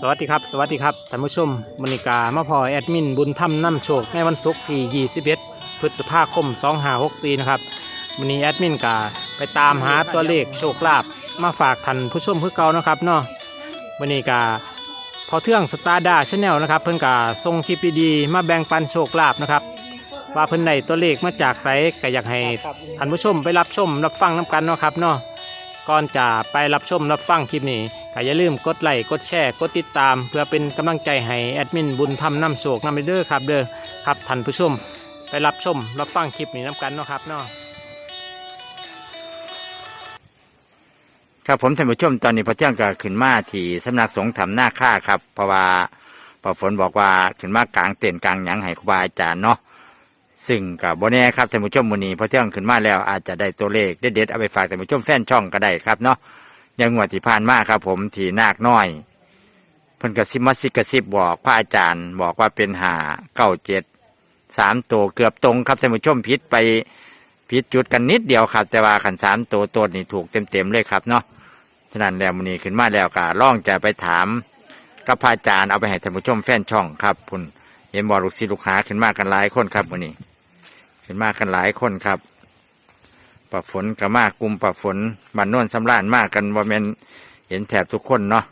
สวัสดีครับ สวัสดีครับท่านผู้ชมมณิกามาพอแอดมิน บุญธรรมน้ำโชคในวันศุกร์ที่21พฤษภาคม2564นะครับวันนี้แอดมินกาไปตามหาตัวเลขโชคลาภมาฝากท่านผู้ชมเพื่อเก่านะครับเนาะวันนี้กาพอเทื่องสตาร์ดาชแนลนะครับ เพิ่นกาส่งคลิปดีๆมาแบ่งปันโชคลาภนะครับว่าเพิ่นได้ตัวเลขมาจากไสก็อยากให้ท่านผู้ชมไปรับชมรับฟังน้กันเนาะครับเนาะ ก่อนจะไปรับชมรับฟังคลิปนี้ก็อย่าลืมกดไลค์กดแชร์กดติดตาม เพื่อเป็นกำลังใจให้แอดมินบุญทำน้ำโศกน้ำไปเด้อครับเด้อครับท่านผู้ชม ไปรับชมรับฟังคลิปนี้น้กันเนาะครับเนาะครับผมท่านผู้ชมตอนนี้พระเจ้าก็ขึ้นมาที่สำนักสงฆ์ทำหน้าค่าครับ เพราะว่าพอฝนบอกว่าขึ้นมากลางเต็นท์กลางหยังให้ครูบาอาจารย์เนาะ ซึ่งกับโบแน่ครับท่านผู้ชมวันนี้พระเจ้าขึ้นมาแล้วอาจจะได้ตัวเลขเด็ดๆเอาไปฝากท่านผู้ชมแฟนช่องก็ได้ครับเนาะยังงวดที่ผ่านมาครับผมที่นาคน้อยเพิ่นกระซิบมาซิกระซิบบอกพระอาจารย์บอกว่าเป็นหาเก้าเจ็ดสามตัวเกือบตรงครับท่านผู้ชมพิษไปพิษจุดกันนิดเดียวครับ แต่ว่าขันสามตัวตัวนี่ถูกเต็มๆเลยครับเนาะฉะนั้นแล้วมันนี้ขึ้นมาแล้วก็ล่องจะไปถามกับพระอาจารย์เอาไปให้ท่านผู้ชมแฟนช่องครับคุณเห็นบอลูกศิษย์ลูกหาขึ้นมากันหลายคนครับมันนี้ ขึ้นมากันหลายคนครับปะฝนกับมากกลุ่มปะฝนบันนวนสำรานมากกันว่าแมนเห็นแถบทุกคนเนาะ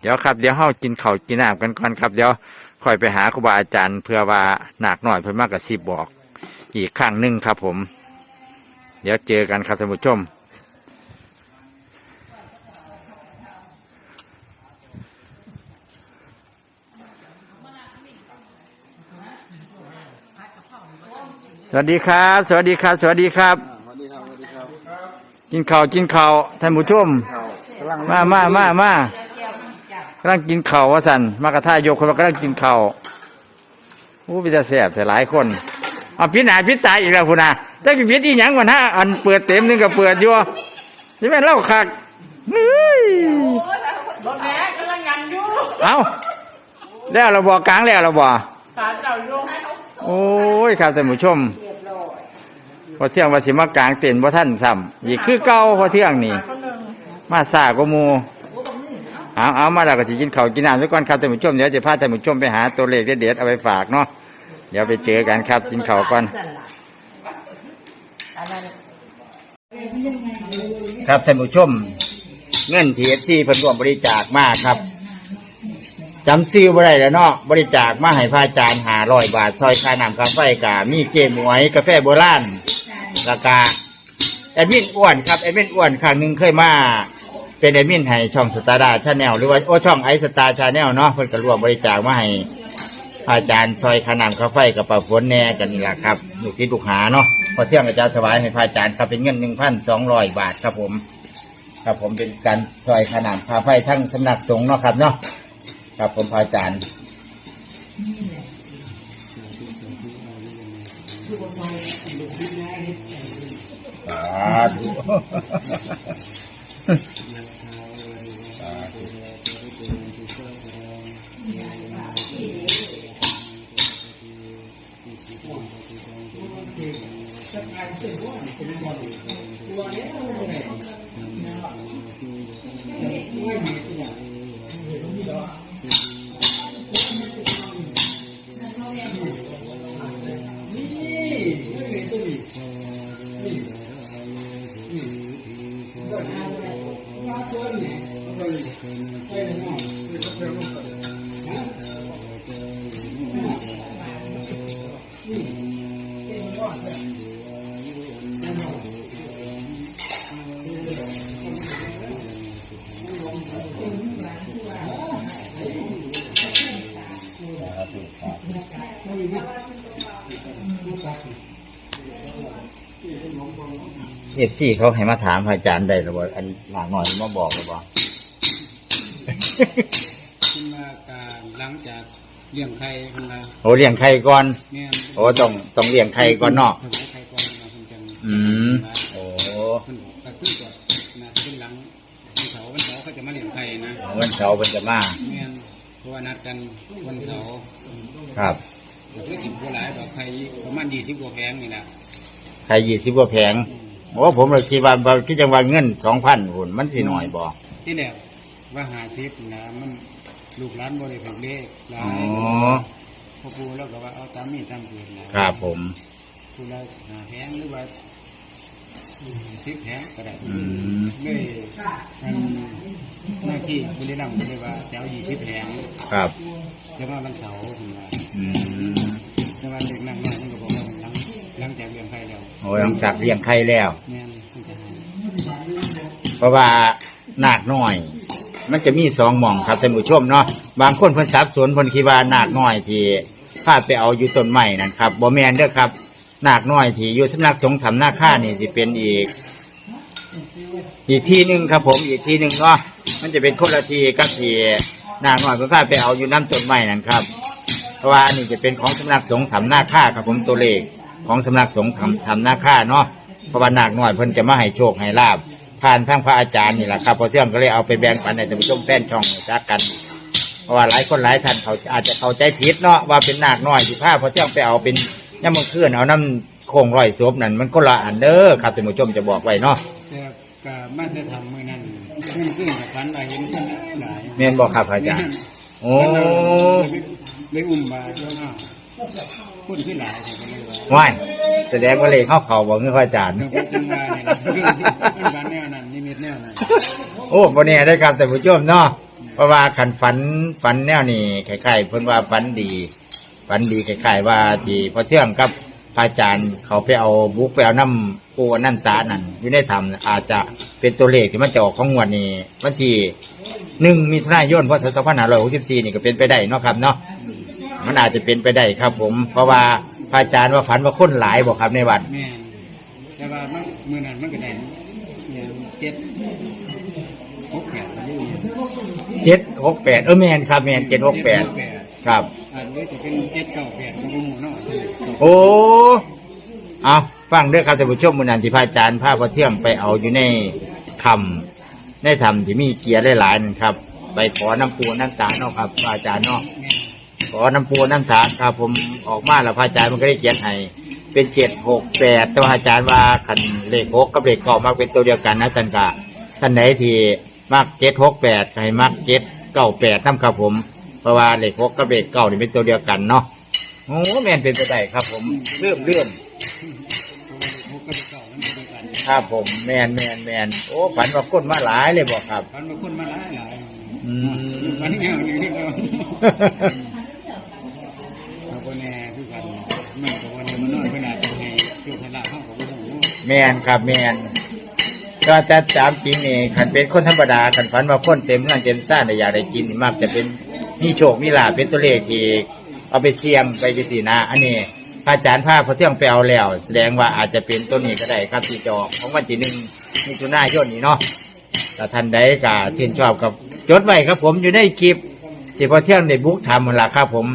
เดี๋ยวครับเดี๋ยวเฮากินเข่ากินน้ำกันก่อนครับ เดี๋ยวค่อยไปหาครูบาอาจารย์เพื่อว่าหนักหน่อยเพื่อมากกับสิบบอก อีกข้างหนึ่งครับผม เดี๋ยวเจอกันครับท่านผู้ชม วัสดีครับ สวัสดีครับ สวัสดีครับ สวัสดีครับ สวัสดีครับ กินข้าวกินข้าวท่านผู้ชมกำลังมามามา มากำลังกินข้าวว่าสันมากระทายกคนว่ากำลังกินข้าวโอ้พิจาแสบแต่หลายคนเอาพิษหนาพิษตายอีกแล้วคุณนะแต่พิษอีหยังวะนะอันเปิดเต็มนึงก็เปิดอยู่ใช่ไหมเล่าคักเฮ้ยเอาแล้วเราบอกกลางแล้วเราบอกโอ้ยครับท่านผู้ชม พอเที่ยงว่าสิมากลางเต็นท์บ่ท่านซ้ำอีกคือเก่าพอเที่ยงนี่มาสากว่าหมูเอาเอามาแล้วก็สิกินข้าวกินน้ำทุกคนครับท่านผู้ชมเดี๋ยวจะพาท่านผู้ชมไปหาตัวเลขเด็ดๆเอาไปฝากเนาะเดี๋ยวไปเจอกันครับกินข้าวก่อน ครับท่านผู้ชม เงินทีเอฟซีเพิ่นร่วมบริจาคมากครับจำซื้อบ่ได้แล้วเนาะบริจาคมาให้พระอาจารย์หาร้อยบาทซอยค่าน้ำค่าไฟกามีเจหมวยกาแฟโบราณ ราคาแอดมินอ้วนครับแอดมินอ้วนครั้งหนึ่งเคยมาเป็นแอดมินให้ช่องสตาร์ดาชาแนลหรือว่าโอ้ช่องไอสตาร์ชาแนลเนาะเพิ่นก็รวมบริจาคมาให้อาจารย์ซอยขนามข้าวไฟกับปลาฝนแน่กันนี่แหละครับลูกศิษย์ลูกหาเนาะพอเที่ยงอาจารย์ถวายให้พระอาจารย์ครับเป็นเงินหนึ่งพันสองร้อยบาทครับผม ครับผมเป็นการซอยขนามข้าไฟทั้งสำนักสงฆ์เนาะครับเนาะครับผมพระอาจารย์ ธุ เอฟซีเขาให้มาถามพระอาจารย์ได้หรือว่าอันหลังหน่อยมาบอกหรือว่าขึ้นมาการหลังจากเลี้ยงไข่ขึ้นมาโอ้เลี้ยงไข่ก่อนเนี่ยโอ้ต้องต้องเลี้ยงไข่ก่อนเนาะถวายไข่ก่อนมาคุณจังอืมโอ้ขึ้นก็ขึ้นก่อนนะขึ้นหลังวันเสาร์วันเสาร์เขาจะมาเลี้ยงไข่นะวันเสาร์เป็นจะมาเนี่ยเพ ราะว่านัดกันวันเสาร์ครับก็คือสิบกว่าหลายดอกไข่ประมาณยี่สิบกว่าแผงนี่แหละไข่ยี่สิบกว่าแผงโอ้ผมเลยคิดว่าคิดจังว่าเงินสองพันหุ่นมันสิหน่อยบ่ที่แหละว่าหาซิปนะมันลูกหลานบริโภคเล็กหลาอ๋อยพ่อปูแล้วก็ว่าเอาตามมีตามเกิดนะครับผมปูละหาแพงหรือว่า ซิปแพงก็ได้อืมเลยอันหน้าที่บุรีรัมย์ก็เลยว่าจะเอายี่สิบแพงครับแล้วว่าวันเสาร์ผมว่าอืมแล้ววันเด็กนั่งน้อยมันก็บอกว่าหลังหลังจากเลี้ยงไข่แล้วโอ้ยหลังจากเลี้ยงไข่แล้วแม่นมันจะให้เพราะว่านาคน้อย มันจะมีสองหม่องครับท่านผู้ชมเนาะบางคนเพิ่นสับสนเพิ่นคิดว่านาคน้อยที่พาไปเอาอยู่ต้นไม้นั่นครับบ่แม่นเด้อครับ นาคน้อยที่อยู่สำนักสงฆ์ธรรมนาค่านี่สิเป็นอีก อีกที่หนึ่งครับผมอีกที่หนึ่งเนาะมันจะเป็นคนละทีกับที่นาคน้อยเพิ่นพาไปเอาอยู่น้ำต้นไม้นั่นครับ เพราะว่าอันนี้จะเป็นของสำนักสงฆ์ธรรมนาค่าครับผมตัวเลขของสำนักสงฆ์ธรรมธรรมนาค่าเนาะเพราะว่านาคน้อยเพิ่นจะมาให้โชคให้ลาบผ่านทางพระอาจารย์นี่แหละครับพอเที่ยงก็เลยเอาไปแบ่งปันให้ท่านผู้ชมแฟนช่องรู้จักกันเพราะว่าหลายคนหลายท่านเขาอาจจะเข้าใจผิดเนาะว่าเป็นนาคน้อยที่พาพอเที่ยงไปเอาเป็น ย่ำมังคืนเอาน้ำโคงร้อยศพนั่นมันก็ละอันเด้อครับท่านผู้ชมจะบอกไว้เนาะแต่ก็มาจะทำมือนั้นขึ้นขึ้นกับฟันว่าเห็นคนหลายเมนบอกครับพระอาจารย์โอ้เลยอุ้มมาแล้วอ้าวคนขึ้นหลายแต่ก็เลยว่าว่ายแสดงว่าเลขเข้าเขาบอกเงือพระอาจารย์เราก็จังว่าเนี่ยนะมันฝันแนวนั้นนิมิตแนวนั้นโอ้บนนี้ได้ครับแต่ผู้ชมเนาะเพราะว่าขันฝันฝันแนวนี้คล้ายๆเพิ่นว่าฝันดี ฝันดีคล้ายๆว่าที่พอเที่ยงกับพระอาจารย์เขาไปเอาบุกไปเอาน้ำปูนั่นตานั่นอยู่ในถ้ำอาจจะเป็นตัวเลขที่มันจะออกของงวดนี้วันที่หนึ่งมิถุนายนพศสองพันห้าร้อยหกสิบสี่นี่ก็เป็นไปได้เนาะครับเนาะมันอาจจะเป็นไปได้ครับ ผม เพราะว่าพระอาจารย์ว่าฝันว่าคนหลายบอกครับในวัดแม่นแต่ว่ามันมือนั้นมันก็ได้เนี่ยเจ็ดหกแปดอะไรอย่างเงี้ยเจ็ดหกแปดเออแมนครับแมนเจ็ดหกแปด ครับ อันนี้จะเป็นเจ็ดเก้าแปดของหมู่เนาะโอ้เอาฟังเด้อครับท่านผู้ชมมือนันที่พระอาจารย์พาพระเที่ยงไปเอาอยู่ในธรรมในธรรมที่มีเกียร์หลายๆนั่นครับ ไปขอน้ำปูน้ำตาเนาะครับพระอาจารย์เนาะแม่นขอน้ำปูน้ำตาครับ ผมออกมาแล้วพระอาจารย์มันก็ได้เขียนให้เป็นเจ็ดหกแปดแต่ว่าอาจารย์ว่าคันเลขหกกับเลขเก้ามักเป็นตัวเดียวกันนะอาจารย์กะท่านไหนที่มักเจ็ดหกแปดให้มักเจ็ดเก้าแปดน้ำครับผมเพ ราะว่าเลขหกกับเลขเก้านี่เป็นตัวเดียวกันเนาะโอ้แม่นเป็นไปได้ครับ ผมเลื่อมเลื่อมเพราะว่าหกกับเก้ามันเป็นกันครับผมแมนแมนแมนโอ้ฝันว่าก้นมาหลายเลยบอกครับฝันมาคนมาหลายหลายอืมฝันแนวอย่างนี้เราเอาคนแน่คือกันมันก็วันนี้มันน้อยขนาดจะให้โยกขนาดเข้ากับพวกหนูแมนครับแมนก็จะจามจริงนี่ขันเป็นคนธรรมดาขันฝันว่าคนเต็มเงินเต็มซ่านแต่อยากได้กินนี่มักจะเป็น มีโชคมีลาภเป็นตัวเลขที่เอาไปเสี่ยงไปจริงๆนะ อันนี้พระอาจารย์พาพระเที่ยงไปเอาแล้ว แสดงว่าอาจจะเป็นตัวนี้ก็ได้ครับที่จะออกของวันที่หนึ่งมิถุนายนนี้เนาะถ้าท่านใดก็ชื่นชอบกับจดไว้ครับผมอยู่ในคลิปที่พอเที่ยงได้บุกทำมันละครับผม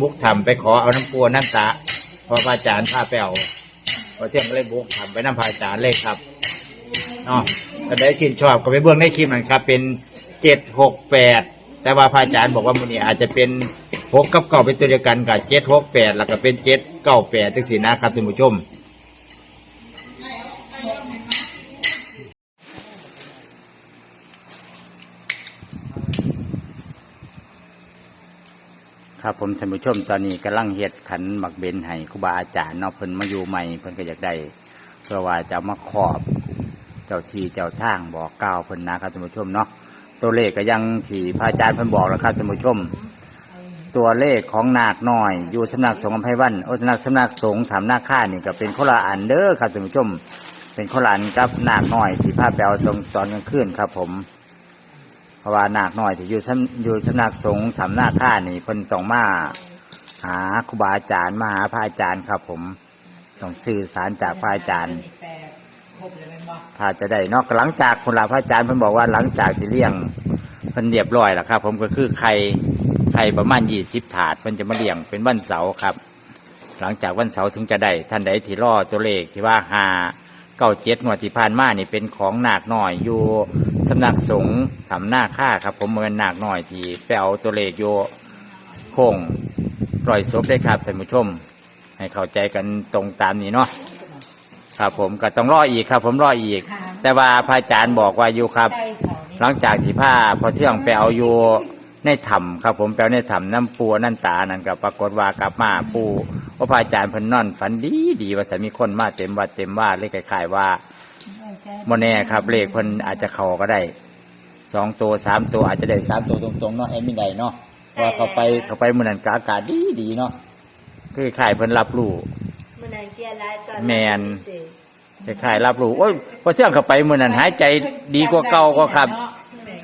บุกทำไปขอเอาน้ำปูน้ำตาพอพระอาจารย์พาไปเอาพอเที่ยงก็เลยบุกทำไปน้ำพระอาจารย์เลยครับเนาะถ้าได้ชื่นชอบก็ไปเบื้องในคลิปนั่นครับ เป็นเจ็ดหกแปด แต่ว่าพระอาจารย์บอกว่ามันนี้อาจจะเป็นหกกับเก้าเป็นตัวเดียวกันกับเจ็ดหกแปดแล้วก็เป็นเจ็ดเก้าแปดจังสีนะครับท่านผู้ชมครับผมท่านผู้ชมตอนนี้กำลังเฮ็ดขันหมักเบนให้ครูบาอาจารย์เนาะเพิ่นมาอยู่ใหม่เพิ่นก็อยากได้เพื่อว่าจะมาขอบ เจ้าทีเจ้าทางบอกกล่าวเพิ่นนะครับท่านผู้ชมเนาะ ตัวเลขก็ยังที่พระอาจารย์เพิ่นบอกแล้วครับท่านผู้ชม ตัวเลขของนาคน้อย อยู่สำนักสงฆ์อภัยวันโอสำนักสำนักสงฆ์ถามนาค่านี่ก็เป็นคนละอันเด้อครับท่านผู้ชม เป็นคนละอันกับนาคน้อยที่พาไปเอาตรงตอนกลางคืนครับ ผมเพราะว่านาคน้อยที่อยู่สำอยู่สำนักสงฆ์ทำหน้าค่านี่เพิ่นต้องมาหาครูบาอาจารย์มาหาพระอาจารย์ครับ ผมต้องสื่อสารจากพระอาจารย์ ถ้าจะได้เนอกหลังจากคนลาพระอาจารย์เพิ่นบอกว่าหลังจากที่เลี้ยงเพิ่นเรียบร้อยแล้วครับ ผมก็คือไข่ไข่ประมาณยี่สิบถาดเพิ่นจะมาเลี้ยงเป็นวันเสาร์ครับ หลังจากวันเสาร์ถึงจะได้ท่านใดที่รอตัวเลขที่ว่าหาเก้าเจ็ดงวดที่ผ่านมานี่เป็นของหนาคน้อยอยู่สำนักสงฆ์ทำหน้าค่าครับ ผมเหมือนนาคน้อยที่ไปเอาตัวเลขอยู่โค้งรอยศพได้ครับท่านผู้ชม ให้เข้าใจกันตรงตามนี้เนาะ ครับผมก็ต้องรออีกครับ ผมรออีกแต่ว่าพระอาจารย์บอกว่าอยู่ครับใกล้เขานี่หลังจากที่ผ้าพอเที่ยงไปเอาอยู่ในถ้ำครับ ผมไปเอาในถ้ำน้ำปูนั่นตานั่นก็ปรากฏว่ากลับมาปูพระพระอาจารย์เพิ่นนอนฝันดีดีว่าจะมีคนมาเต็มวัดเต็มว่าเลยคล้ายๆว่าโมแน่ครับเลขเพิ่นอาจจะเข้าก็ได้สองตัวสามตัวอาจจะได้สามตัวตรงๆเนาะแอดมินได้เนาะเพราะว่าเขาไปเขาไปมื้อนั้นก็อากาศดีดีๆเนาะคือคล้ายๆเพิ่นรับรู้ มันนานเกียร์หลายตอนแมนพิเศษคล้ายๆรับรู้โอ้ยพอเที่ยงเข้าไปมื้อนั้นหายใจดีกว่าเก่าก็ครับ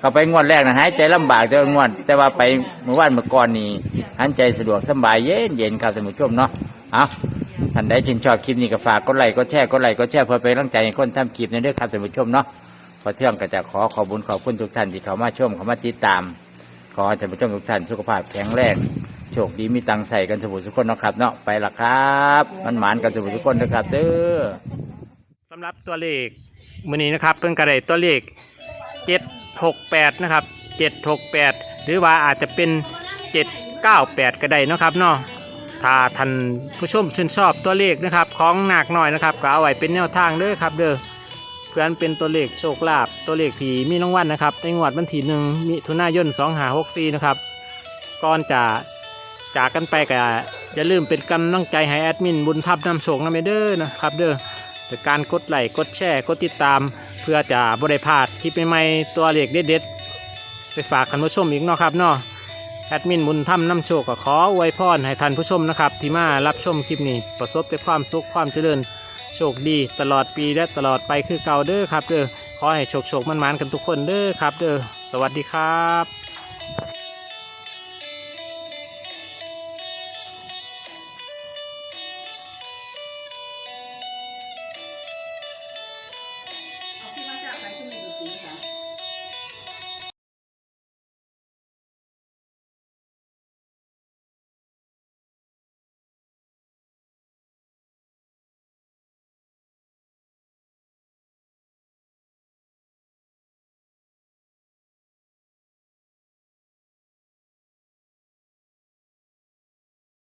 เข้าไปงวดแรกนะหายใจลำบากแต่ว่างวด แต่ว่าไปเมื่อวานเมื่อก่อนนี่หายใจสะดวกสบายเย็นเย็นครับท่านผู้ชมเนาะเอาท่านใดชื่นชอบคลิปนี้ก็ฝากกดไลค์กดแชร์กดไลค์กดแชร์เพื่อเป็นกำลังใจให้คนทำคลิปนี้ด้วยครับท่านผู้ชมเนาะพอเที่ยงก็จะขอขอบคุญขอบคุณทุกท่านที่เข้ามาชมเข้ามาติดตาม ขอให้ท่านผู้ชมทุกท่านสุขภาพแข็งแรง โชคดีมีตังค์ใส่กันสมุทรสุขคนเนาะครับเนาะไปละครับมันหมานกันสมุทรสุขคนนะครับเด้อสำหรับตัวเลขมือนี้นะครับเพิ่งกระไดตัวเลขเจ็ดหกแปดนะครับเจ็ดหกแปดหรือว่าอาจจะเป็นเจ็ดเก้าแปดก็ได้เนาะครับเนาะถ้าท่านผู้ชมชื่นชอบตัวเลขนะครับ ของหนักหน่อยนะครับก็เอาไว้เป็นแนวทางเด้อครับ เด้อเพื่อนเป็นตัวเลขโชคลาภตัวเลขที่มีรางวัลนะครับในงวดวันที่หนึ่งมิถุนายนสองหาหกสี่นะครับก่อนจะ จากกันไปก็อย่าลืมเป็นกำลังใจให้แอดมินบุญทับนำโชคนำเด้อนะครับเด้อแต่การกดไลค์กดแชร์กดติดตาม เพื่อจะบริพลาดคลิปใหม่ๆตัวเลขเด็ดๆไปฝากท่านผู้ชมอีกเนาะครับเนาะแอดมินบุญถ้ำน้ำโชคก็ขออวยพรให้ท่านผู้ชมนะครับ ที่มารับชมคลิปนี้ประสบแต่ความสุขความเจริญโชคดีตลอดปีและตลอดไปคือเก่าเด้อครับเด้อขอให้โชคโชคมันๆกันทุกคนเด้อครับเด้อสวัสดีครับ